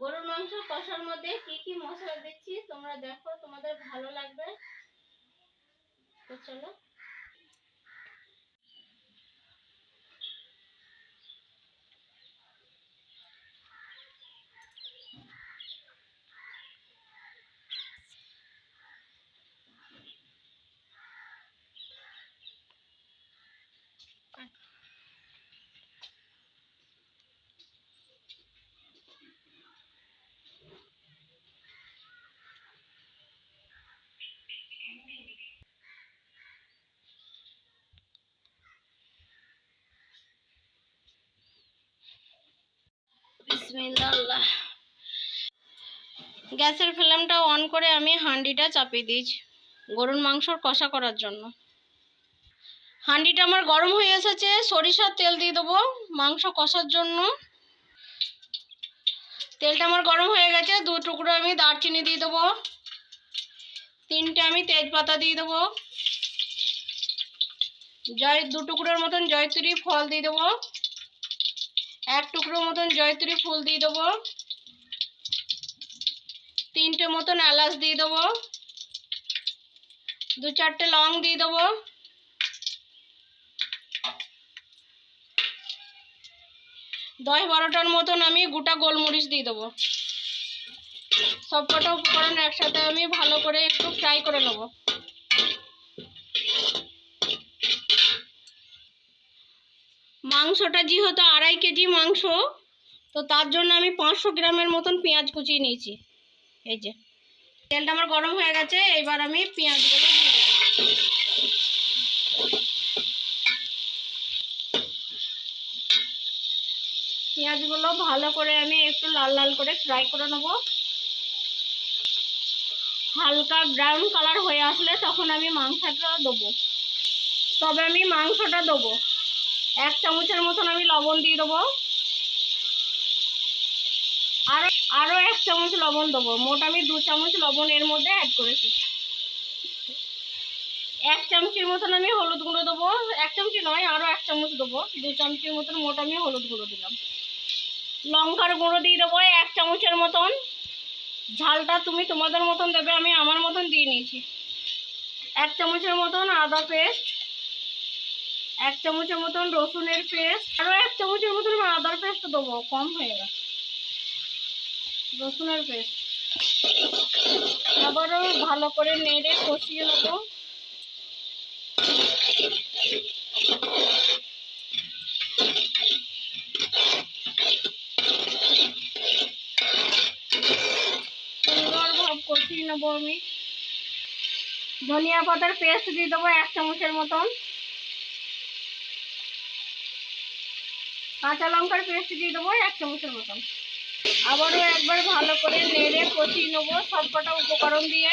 গরুর মাংস, কষার মধ্যে কি কি মশলা দিচ্ছি তোমরা দেখো, তোমাদের ভালো লাগবে। তো চলো। বিসমিল্লাহ। গ্যাসের ফ্লেমটা অন করে আমি হাঁডিটা চাপিয়ে দিয়েছি গরুর মাংসর কষা করার জন্য। হাঁডিটা আমার গরম হয়ে এসেছে, সরিষার তেল দিয়ে দেবো মাংস কষার জন্য। তেলটা আমার গরম হয়ে গেছে, দু টুকরো আমি দারচিনি দিয়ে দেবো। তিনটে আমি তেজপাতা দিয়ে দেবো। জয়, দু টুকরোর মতন জয়তুরি ফল দিয়ে দেবো। এক টুকরো মতন জয়তুরি ফুল দিয়ে দেবো। তিনটে মতন এলাচ দিয়ে দেবো। দু চারটে লং দিয়ে দেবো। দশ বারোটার মতন আমি গোটা গোলমরিচ দিয়ে দেবো। সব কটা উপকরণ একসাথে আমি ভালো করে একটু ফ্রাই করে নেব। মাংসটা যেহেতু আড়াই কেজি মাংস, তো তার জন্য আমি পাঁচশো গ্রামের মতন পেঁয়াজ কুচিয়ে নিয়েছি। এই যে, তেলটা আমার গরম হয়ে গেছে, এবার আমি পেঁয়াজগুলো দিয়ে দেবো। পেঁয়াজগুলো ভালো করে আমি একটু লাল লাল করে ফ্রাই করে নেব। হালকা ব্রাউন কালার হয়ে আসলে তখন আমি মাংসটা দেবো। তবে আমি মাংসটা দেবো। এক চামচের মতন আমি লবণ দিয়ে দেবো। আরও আরও এক চামচ লবণ দেবো। মোট আমি দু চামচ লবণ এর মধ্যে অ্যাড করেছি। এক চামচের মতন আমি হলুদ গুঁড়ো দেবো। এক চামচি নয় আরও এক চামচ দেবো। দু চামচের মতন মোট আমি হলুদ গুঁড়ো দিলাম। লঙ্কার গুঁড়ো দিয়ে দেবো এক চামচের মতন। ঝালটা তুমি তোমাদের মতন দেবে, আমি আমার মতন দিয়ে নিয়েছি। এক চামচের মতন আদা পেস্ট এক চামচের মতন রসুনের পেস্ট আরও এক চামচের মতন আদার পেস্ট দেবো, কম হয়ে গেছে। রসুনের পেস্ট। আবারও ভালো করে নেড়ে কষিয়ে নেব। কষিয়ে নেব আমি। ধনিয়া পাতার পেস্ট দিয়ে দেবো এক চামচের মতন। কাঁচা লঙ্কার পেস্ট দিয়ে দেবো, এক চামচের মতন। আবারও একবার ভালো করে নেড়ে কষিয়ে নেব সব কটা উপকরণ দিয়ে।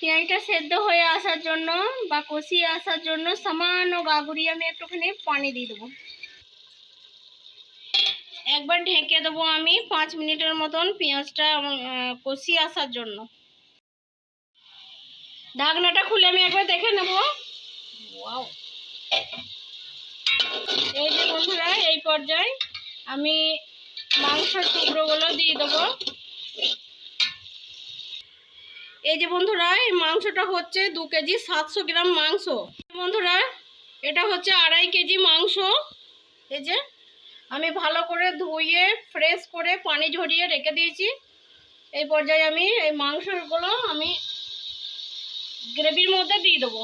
পেঁয়াজটা সেদ্ধ হয়ে আসার জন্য বা কষিয়ে আসার জন্য সামান্য গাগুড়ি আমি একটুখানি পানি দিয়ে দেবো। একবার ঢেকে দেবো আমি পাঁচ মিনিটের মতন পেঁয়াজটা কষিয়ে আসার জন্য। ঢাকনাটা খুলে আমি একবার দেখে নেব। ওয়াও এই যে বন্ধুরা এই পর্যায়ে আমি মাংসের টুকরোগুলো দিয়ে দেবো। এই যে বন্ধুরা এই মাংসটা হচ্ছে দু কেজি সাতশো গ্রাম মাংস। বন্ধুরা এটা হচ্ছে আড়াই কেজি মাংস। এই যে আমি ভালো করে ধুয়ে ফ্রেশ করে পানি ঝরিয়ে রেখে দিয়েছি। এই পর্যায়ে আমি এই মাংসগুলো আমি গ্রেভির মধ্যে দিয়ে দেবো।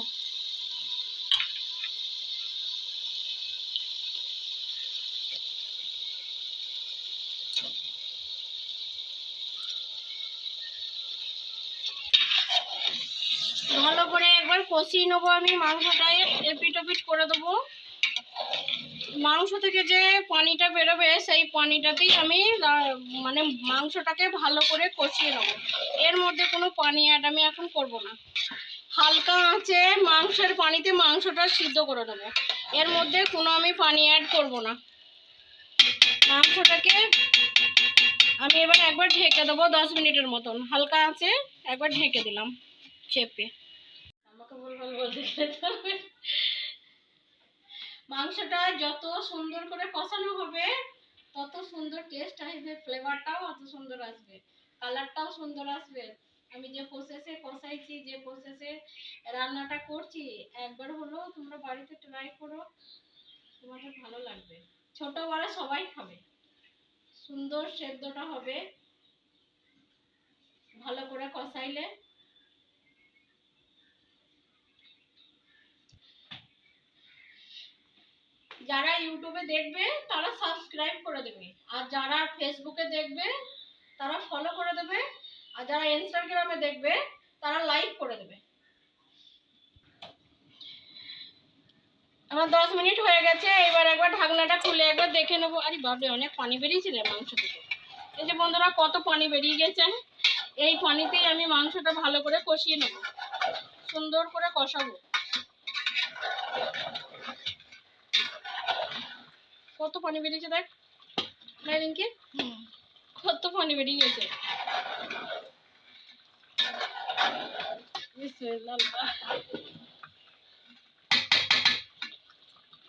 ভালো করে একবার কষিয়ে নেব আমি মাংসটায় এপিট ওপিট করে দেবো। মাংস থেকে যে পানিটা বেরোবে, সেই পানিটাতেই আমি মানে মাংসটাকে ভালো করে কষিয়ে নেব। এর মধ্যে কোনো পানি অ্যাড আমি এখন করব না। হালকা আঁচে মাংসের পানিতে মাংসটা সিদ্ধ করে দেবো এর মধ্যে কোনো আমি পানি অ্যাড করব না। মাংসটাকে আমি এবার একবার ঢেকে দেবো দশ মিনিটের মতন। হালকা আছে একবার ঢেকে দিলাম চেপে। আমাকে বল মাংসটা যত সুন্দর করে কষানো হবে, তত সুন্দর টেস্ট আসবে ফ্লেভারটাও অত সুন্দর আসবে কালারটাও সুন্দর আসবে। আমি যে প্রসেসে কষাইছি যে প্রসেসে রান্নাটা করছি, একবার হলেও তোমরা বাড়িতে ট্রাই করো, তোমাদের ভালো লাগবে। ছোট বড় সবাই খাবে। সুন্দর সেদ্ধটা হবে। ভালো করে কষাইলে। যারা ইউটিউবে দেখবে, তারা সাবস্ক্রাইব করে দেবে। আর যারা ফেসবুকে দেখবে, তারা ফলো করে দেবে। আর যারা ইনস্টাগ্রামে দেখবে তারা লাইক করে দেবে। আমার দশ মিনিট হয়ে গেছে এবার একবার ঢাকনাটা খুলে একবার দেখে নেব। আরে বাবরে অনেক পানি বেরিয়েছিল মাংস থেকে। এই যে বন্ধুরা কত পানি বেরিয়ে গেছে। এই পানিতেই আমি মাংসটা ভালো করে কষিয়ে নেব। সুন্দর করে কষাবো। কত পানি বেরিয়েছে দেখ। না রিঙ্কি? কত পানি বেরিয়ে গেছে।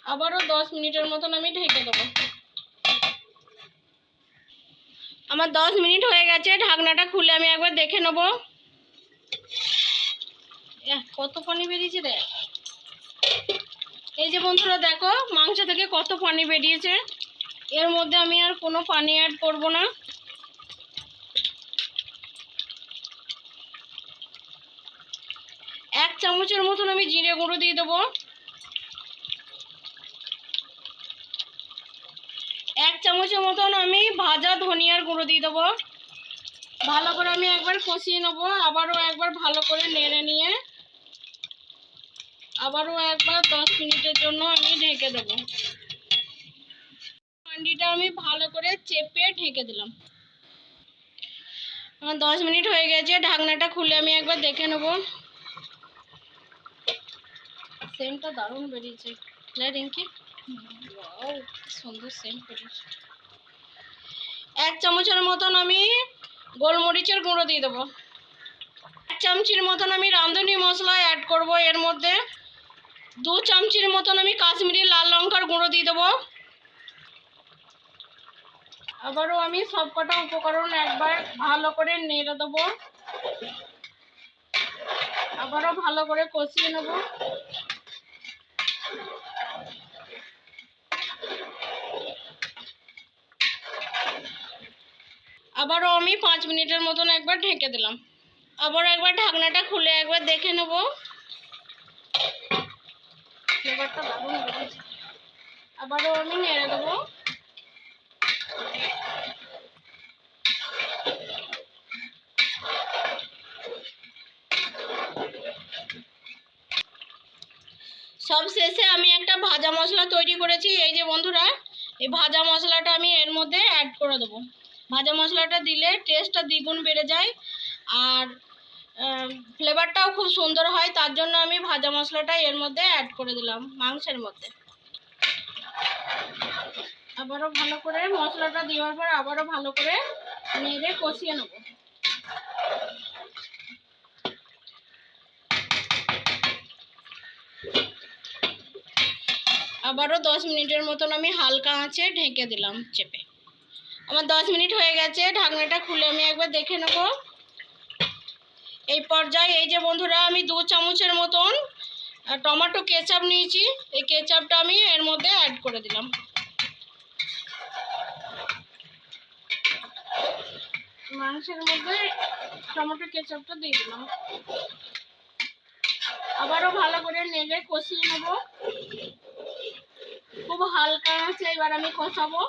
আবারও দশ মিনিটের মতন আমি ঢেকে দেবো। আমার দশ মিনিট হয়ে গেছে, ঢাকনাটা খুলে আমি একবার দেখে নেব। কত পানি বেরিয়েছে দেখ। এই যে বন্ধুরা দেখো, মাংস থেকে কত পানি বেরিয়েছে। এর মধ্যে আমি আর কোনো পানি অ্যাড করব না এক চামচের মতন আমি জিরে গুঁড়ো দিয়ে দেবো। এক চামচের মতন আমি ভাজা ধনিয়ার গুঁড়ো দিয়ে দেবো। ভালো করে আমি একবার কষিয়ে নেব, আবারও একবার ভালো করে নেড়ে নিয়ে। আবারও একবার দশ মিনিটের জন্য আমি ঢেকে দেবো। হান্ডিটা আমি ভালো করে চেপে ঢেকে দিলাম। আমার দশ মিনিট হয়ে গেছে, ঢাকনাটা খুলে আমি একবার দেখে নেব। সেন্টটা দারুণ বেরিয়েছে। না, রিঙ্কি? সুন্দর সেন্ট বেরিয়েছে। এক চামচের মতন আমি গোলমরিচের গুঁড়ো দিয়ে দেবো। এক চামচির মতন আমি রাঁধুনি মশলা অ্যাড করব। এর মধ্যে দু চামচির মতন আমি কাশ্মীরি লাল লঙ্কার গুঁড়ো দিয়ে দেবো। আবারও আমি সবকটা উপকরণ একবার ভালো করে নেড়ে দেবো। আবারও ভালো করে কষিয়ে নেব। আবারও আমি পাঁচ মিনিটের মতন একবার ঢেকে দিলাম। আবার একবার ঢাকনাটা খুলে একবার দেখে নেব। আবারও আমি নেড়ে দেবো। সব শেষে আমি একটা ভাজা মশলা তৈরি করেছি, এই যে বন্ধুরা, এই ভাজা মশলাটা আমি এর মধ্যে অ্যাড করে দেবো। ভাজা মশলাটা দিলে টেস্টটা দ্বিগুণ বেড়ে যায়, আর ফ্লেভারটাও খুব সুন্দর হয়, তার জন্য আমি ভাজা মশলাটা এর মধ্যে অ্যাড করে দিলাম, মাংসের মধ্যে। আবারও ভালো করে মশলাটা দেওয়ার পর আবারও ভালো করে নেড়ে কষিয়ে নেব। আবারও দশ মিনিটের মতন আমি হালকা আঁচে ঢেকে দিলাম চেপে। আমার দশ মিনিট হয়ে গেছে, ঢাকনাটা খুলে আমি একবার দেখে নেব। এই পর্যায়ে এই যে বন্ধুরা, আমি দু চামচের মতন টমেটো কেচাপ নিয়েছি। এই কেচাপটা আমি এর মধ্যে অ্যাড করে দিলাম। মাংসের মধ্যে টমেটো কেচাপটা দিয়ে দিলাম। আবারও ভালো করে নেড়ে কষিয়ে নেব। খুব হালকা আছে, এবার আমি কষাবো।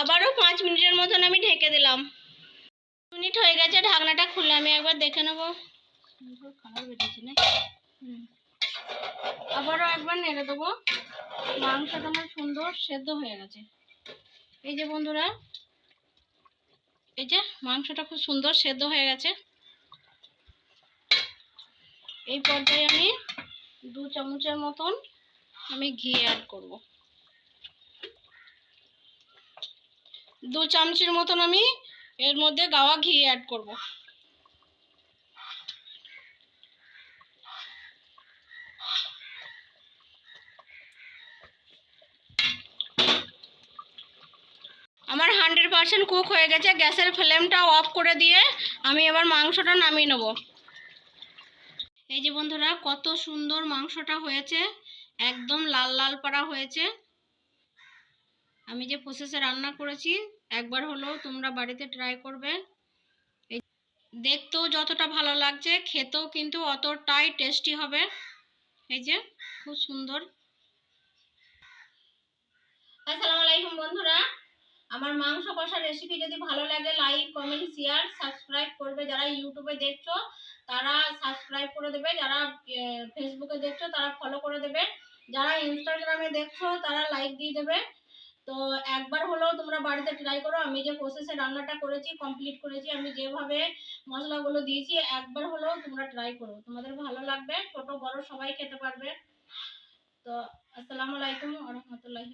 আবারও পাঁচ মিনিটের মতন আমি ঢেকে দিলাম। মিনিট হয়ে গেছে, ঢাকনাটা খুলে আমি একবার দেখে নেব। কালার না আবারও একবার নেড়ে দেবো। মাংসটা আমার সুন্দর সেদ্ধ হয়ে গেছে। এই যে বন্ধুরা, এই যে মাংসটা খুব সুন্দর সেদ্ধ হয়ে গেছে। এই পর্যায়ে আমি দু চামচের মতন আমি ঘি অ্যাড করব। দু চামচের মতন আমি এর মধ্যে গাওয়া ঘি অ্যাড করব। আমার হান্ড্রেড পার্সেন্ট কুক হয়ে গেছে, গ্যাসের ফ্লেমটা অফ করে দিয়ে আমি এবার মাংসটা নামিয়ে নেব। এই যে বন্ধুরা, কত সুন্দর মাংসটা হয়েছে। একদম লাল লাল পাড়া হয়েছে। আমি যে প্রসেসে রান্না করেছি, একবার হলেও তোমরা বাড়িতে ট্রাই করবে। দেখতেও যতটা ভালো লাগছে, খেতেও কিন্তু অতটাই টেস্টি হবে। এই যে, খুব সুন্দর। আসসালামু আলাইকুম বন্ধুরা। আমার মাংস কষা রেসিপি যদি ভালো লাগে লাইক কমেন্ট শেয়ার সাবস্ক্রাইব করবে। যারা ইউটিউবে দেখছ, তারা সাবস্ক্রাইব করে দেবে যারা ফেসবুকে দেখছ তারা ফলো করে দেবে যারা ইনস্টাগ্রামে দেখছ তারা লাইক দিয়ে দেবে তো একবার হলেও তোমরা বাড়িতে ট্রাই করো। আমি যে প্রসেসে রান্নাটা করেছি কমপ্লিট করেছি, আমি যেভাবে মশলাগুলো দিয়েছি, একবার হলেও তোমরা ট্রাই করো। তোমাদের ভালো লাগবে, ছোট বড় সবাই খেতে পারবে। তো আসসালামু আলাইকুম রহমতুল্লাহি